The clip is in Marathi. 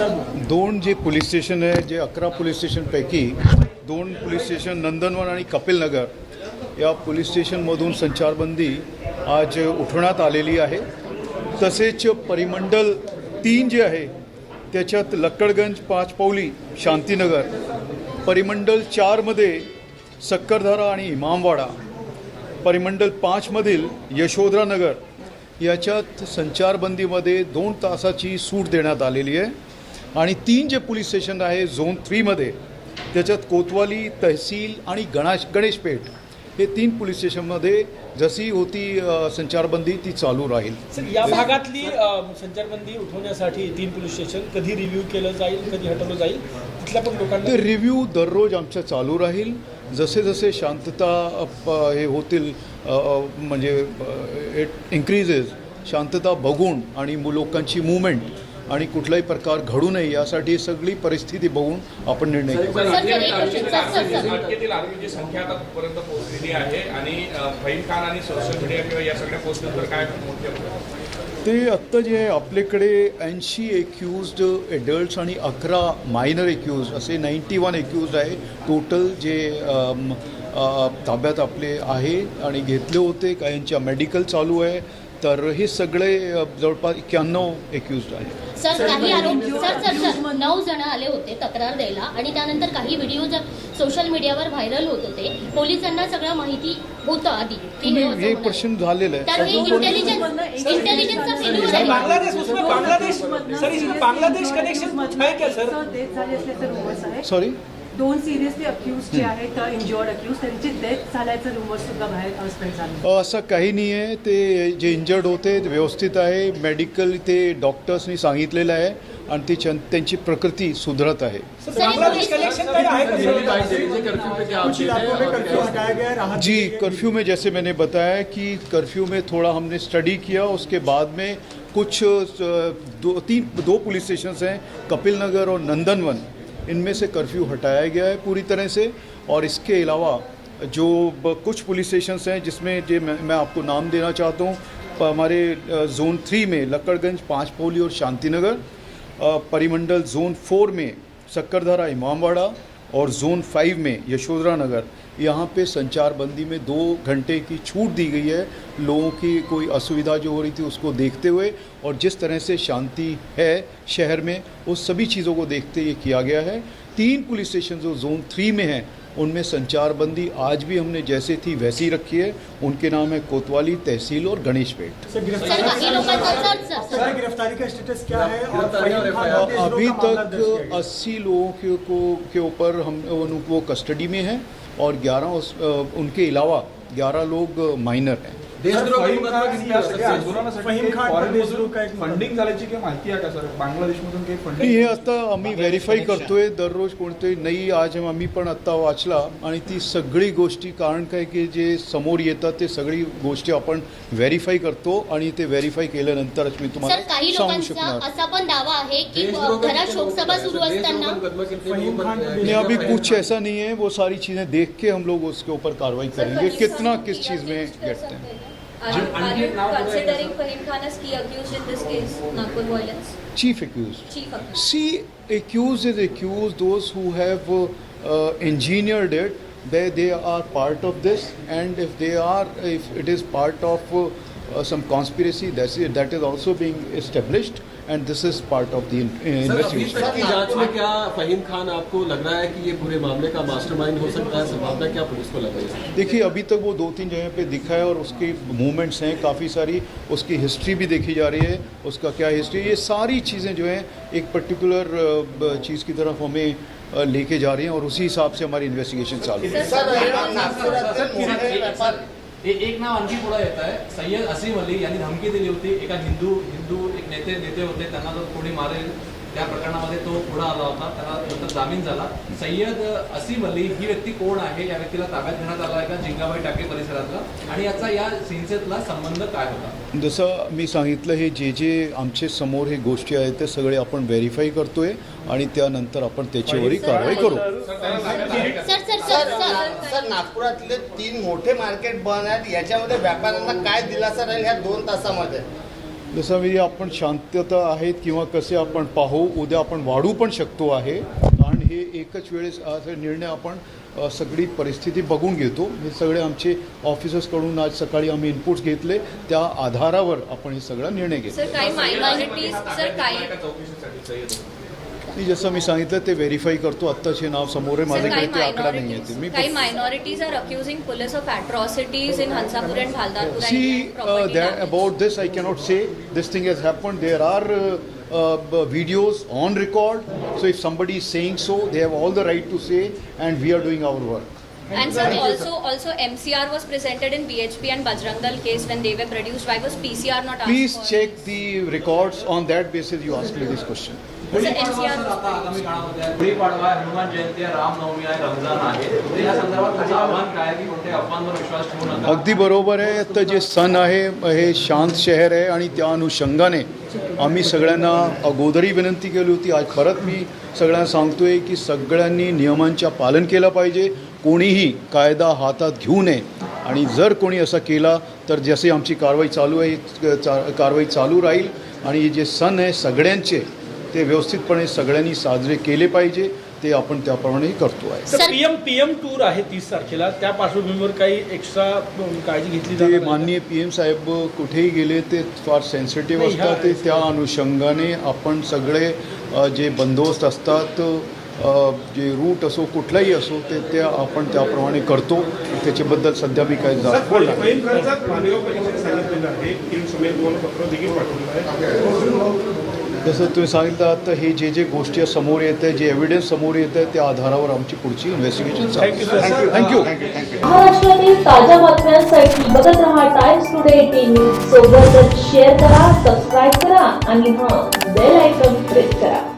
दोन जे पोलीस स्टेशन आहे जे अकरा पोलीस स्टेशनपैकी दोन पोलीस स्टेशन नंदनवन आणि कपिलनगर या पोलीस स्टेशनमधून संचारबंदी आज उठवण्यात आलेली आहे. तसेच परिमंडल तीन जे आहे त्याच्यात लक्कडगंज पाचपौली शांतीनगर परिमंडल चारमध्ये सक्करधारा आणि इमामवाडा परिमंडल पाचमधील यशोधरा नगर याच्यात संचारबंदीमध्ये दोन तासाची सूट देण्यात आलेली आहे. आणि तीन जे पोलीस स्टेशन आहे झोन थ्रीमध्ये त्याच्यात कोतवाली तहसील आणि गणाश गणेशपेठ हे तीन पोलीस स्टेशनमध्ये जशी होती संचारबंदी ती चालू राहील. या भागातली संचारबंदी उठवण्यासाठी तीन पोलीस स्टेशन कधी रिव्ह्यू केलं जाईल कधी हटवलं जाईल? तिथल्या पण लोकांना रिव्ह्यू दररोज आमच्या चालू राहील. जसे जसे शांतता हे होतील म्हणजे इट इन्क्रीजेस शांतता बघून आणि लोकांची मुवमेंट आणि कुठलाही प्रकार घडू नये यासाठी सगळी परिस्थिती बघून आपण निर्णय ते आत्ता जे आहे आपल्याकडे ऐंशी एक्युज्ड एडल्ट्स आणि अकरा मायनर एक्युज असे नाईन्टी वन एक्युज्ड आहे. टोटल जे ताब्यात आपले आहे आणि घेतले होते काहींच्या मेडिकल चालू आहे तर हे सगळे जवळपास एक्क्याण्णव एक्युज्ड आहे सर काही आरोप सर सर सर नऊ जण आले होते तक्रार द्यायला आणि त्यानंतर काही व्हिडिओ जर सोशल मीडियावर व्हायरल होत होते पोलिसांना सगळं माहिती होतं आधी. हे. प्रश्न झालेलं आहे. तर हे इंटेलिजन्स इंटेलिजन्सचा फेल्युअर सर, आहे बांगलादेश उसमें बांग्लादेश सर इसमें बांग्लादेश कनेक्शन है क्या सर? डेथ झाली असल्याचे रुमर्स आहे सॉरी दोन सिरियसली अक्यूज जे आहेत इंजुअर्ड अक्यूज त्यांची डेथ झाल्याचं रुमर्स सुद्धा बाहेर स्प्रेड झाले. असं काही नाही आहे ते जे इंजर्ड होते ते व्यवस्थित आहे. मेडिकल ते डॉक्टर्सनी सांगितलेलं आहे आणि ती त्यांची प्रकृती सुधरत आहे? जी कर्फ्यू में जैसे मैंने बताया कि कर्फ्यू में थोड़ा हमने स्टडी किया उसके बाद में कुछ दो तीन दो पुलिस स्टेशन हैं कपिल नगर और नंदनवन। इनमें से कर्फ्यू हटाया गया है पूरी तरह से। और इसके अलावा जो कुछ पुलिस स्टेशन हैं जिसमें जे मैं, मैं आपको नाम देना चाहता हूँ हमारे जोन थ्री में लक्कड़गंज पाँचपोली और शांतिनगर नगर परिमंडल जोन फोर में शक्करधारा इमामवाड़ा और जोन फाइव में यशोधरा नगर। यहाँ पे संचार बंदी में दो घंटे की छूट दी गई है। लोगों की कोई असुविधा जो हो रही थी उसको देखते हुए और जिस तरह से शांति है शहर में, उस सभी चीज़ों को देखते ये किया गया है। तीन पुलिस स्टेशन जो जोन थ्री में हैं उनमें संचारबंदी आज भी हमने जैसे थी वैसी रखी है। उनके नाम है कोतवाली तहसील और गणेशपेट सर, सर गिरफ्तारी काही लोकांचा सर सर सर। सर गिरफ्तारी का स्टेटस क्या है? और फहीम खान अ, और तेजरों अभी का मामला दर्ज किया तक गया। 80 लोगों के को के ऊपर हम उनको कस्टडी में हैं और 11 उस, अ, उनके अलावा 11 लोग माइनर हैं। फंडिंग झाल्याची काही माहिती आहे का सर? बांगलादेशमधून काही फंडिंग हे आता आम्ही व्हेरीफाय करतोय दररोज कोणते नाही आज आम्ही पण आत्ता वाचला आणि ती सगळी गोष्टी कारण काय की जे समोर येतात ते सगळी गोष्टी आपण व्हेरीफाय करतो आणि ते व्हेरीफाय केल्यानंतरच मी तुम्हाला काही सांगू शकणार. असा पण दावा आहे की घरात शोकसभा सुरू असताना अभी कुछ ऐसा नहीं है वो सारी चीज़ें देख के हम लोग उसके ऊपर कार्रवाई करेंगे। कितना किस चीज़ में गेटते हैं? Uh, are you, are you considering Fahim Khan as key accused in this case, Nagpur violence? Chief accused. Chief accused. See, accused is accused. Those who have uh, uh engineered it, they, they are part of this. And if they are, if it is part of uh, uh, some conspiracy, that's that is also being established. And this is part of the uh, sir अभी investigation. तक की जाँच में क्या फहीम खान आपको लग रहा है कि ये पूरे मामले का मास्टरमाइंड हो सकता है संभावना क्या पुलिस को लग रही है देखिए अभी तक वो दो तीन जगह पे दिखा है और उसकी मूवमेंट्स हैं काफ़ी सारी उसकी हिस्ट्री भी देखी जा रही है उसका क्या हिस्ट्री ये सारी चीज़ें जो हैं एक पर्टिकुलर चीज़ की तरफ़ हमें लेके जा रही हैं और उसी हिसाब से हमारी इन्वेस्टिगेशन चालू है सर ए- एक नाव आणखी पुढे येत आहे. सय्यद असीम अली यांनी धमकी दिली होती. एका हिंदू हिंदू एक नेते नेते होते. त्यांना जर कोणी मारेल? त्या प्रकरणामध्ये तो पुढे आला होता. त्याला नंतर जामीन झाला. सय्यद असीम अली ही व्यक्ती कोण आहे? या व्यक्तीला ताब्यात घेण्यात आला आहे का? जिंगाबाई टाके परिसरातला. आणि याचा या हिंसेतला संबंध काय होता? जसं मी सांगितलं हे जे जे आमचे समोर हे गोष्टी आहेत ते सगळे आपण व्हेरीफाय करतोय. आणि त्यानंतर आपण त्याच्यावरही कारवाई करू sir sir sir sir sir sir नागपुरातले तीन मोठे मार्केट बंद आहेत याच्यामध्ये व्यापाऱ्यांना काय दिलासा राहील ह्या दोन तासामध्ये जसं म्हणजे आपण शांतता आहेत किंवा कसे आपण पाहू उद्या आपण वाढू पण शकतो आहे कारण हे एकच वेळेस असे निर्णय आपण सगळी परिस्थिती बघून घेतो हे सगळे आमचे ऑफिसर्सकडून आज सकाळी आम्ही इनपुट्स घेतले त्या आधारावर आपण हे सगळा निर्णय घेतला मी जसं मी सांगितलं ते व्हेरीफाय करतो आत्ताचे नाव समोर आहे माझ्याकडे काही ते आकडा नाही आहे मी काही minorities are accusing police of atrocities in Hansapur and Bhaldarpur uh, I cannot say. This thing has happened. There are uh, uh, b- videos on record. So if somebody is saying so, they have all the right to say, and we are doing our work. And sir, also, also MCR was presented in BHP and Bajrang Dal case when they were produced. Why was PCR not asked Please for? check the records. On that basis, you ask me this question. Sir, Gudi Padwa MCR sir, was आता आगामी produced. काळामध्ये आहे. गुढीपाडवा आहे, हनुमान जयंती आहे रामनवमी आहे रमजान आहे तर या संदर्भात तुमचं आव्हान काय आहे की कोणत्याही अफवांवर विश्वास ठेवू नका अगदी बरोबर आहे आता जे सण आहे हे शांत शहर आहे आणि त्या अनुषंगाने आम्ही सगळ्यांना अगोदरही विनंती केली होती आज परत मी सगळ्यांना सांगतोय की सगळ्यांनी नियमांच्या पालन केलं पाहिजे कोणीही कायदा हातात घेऊ नये. आणि जर कोणी असा केला तर जसे आमची कारवाई चालू आहे चा- कारवाई चालू राहील. आणि जे सण आहे सगळ्यांचे ते व्यवस्थितपणे सगळ्यांनी साजरे केले पाहिजे ते आपण त्याप्रमाणे करतो आहे. तर सर- पीएम पीएम टूर आहे तीस तारखेला. त्या पार्श्वभूमीवर काही एक्स्ट्रा काळजी घेतली ते? माननीय पी एम साहेब कुठेही गेले ते फार सेन्सिटिव्ह असतात. ते त्या अनुषंगाने आपण सगळे जे बंदोबस्त असतात जे रूट असो कुठलाही असो ते त्या आपण त्याप्रमाणे करतो. त्याच्याबद्दल सध्या मी काय जा बोलणार नाही. फहीम खानचा मालेगाव पोलिसांनी सांगितलेलं आहे. की समेत दोन पत्र देखील पाठवलं आहे. जसं तुम्ही सांगितलं आता हे जे जे गोष्टी समोर येत आहे जे एव्हिडन्स समोर येत आहे त्या आधारावर आमची पुढची इन्व्हेस्टिगेशन. थँक्यू महाराष्ट्रातील ताज्या बातम्यांसाठी बघत रहा टाइम्स टुडे टी न्यूज सोबतच शेअर करा सबस्क्राईब करा आणि हां बेल आयकॉन प्रेस करा.